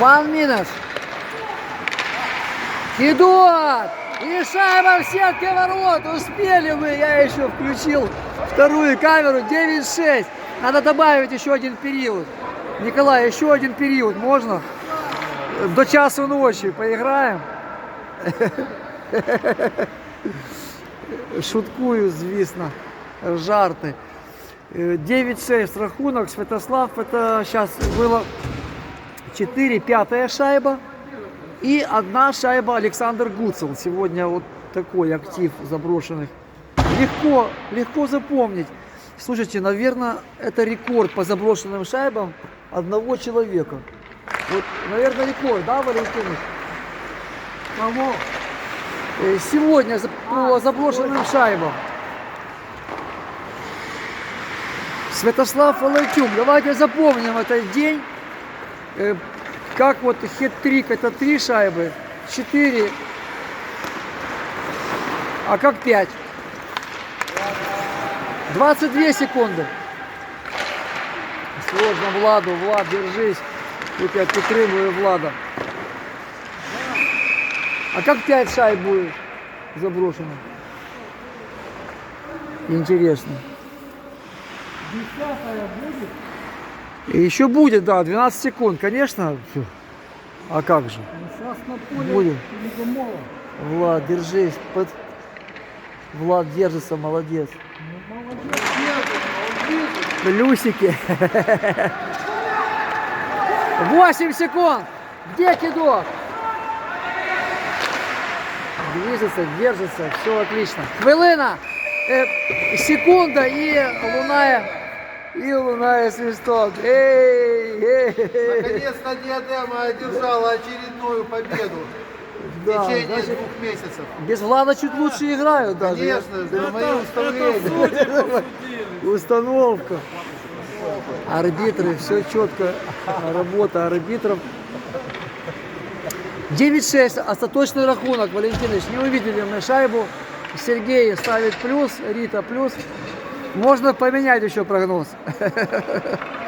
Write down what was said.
One minute. Идут! И шайба в сетке ворот! Успели мы! Я еще включил вторую камеру. 9-6. Надо добавить еще один период. Николай, еще один период можно? До часу ночи поиграем. Шуткую, звісно, жарти. Е, 9-6 рахунок. Святослав, это сейчас было 4, пятая шайба. И одна шайба Александр Гуцел. Сегодня вот такой актив заброшенных. Легко, легко запомнить. Слушайте, наверное, это рекорд по заброшенным шайбам одного человека. Вот, наверное, рекорд, да, Валентин? Кого? Э, Сегодня по заброшенным шайбам. Святослав Волотюк. Давайте запомним этот день. Э, Как вот хет-трик, это три шайбы, четыре, а как пять? 22 секунды. Сложно Владу. Влад, держись. Тут я підтримую Влада. А как 5 шайб будет заброшено? Интересно. И еще будет, да, 12 секунд, конечно. А как же? Сейчас на поле Будет. Влад, держись. Под... Влад держится, молодец. Молодец, он видит. Плюсики. 8 секунд. Где кидок? Движется, держится, все отлично. Хвилина, э, секунда и лунная, и лунная свисток. Эй, эй, эй. Наконец-то диадема одержала очередную победу в Да, течение значит, двух месяцев. без Влада чуть лучше играют даже. Конечно, за мои уставления. Установка. Арбитры, все четко. Работа арбитров. 9-6, остаточный рахунок, Валентинович. Не увидели мы шайбу. Сергей ставит плюс, Рита плюс. Можно поменять еще прогноз.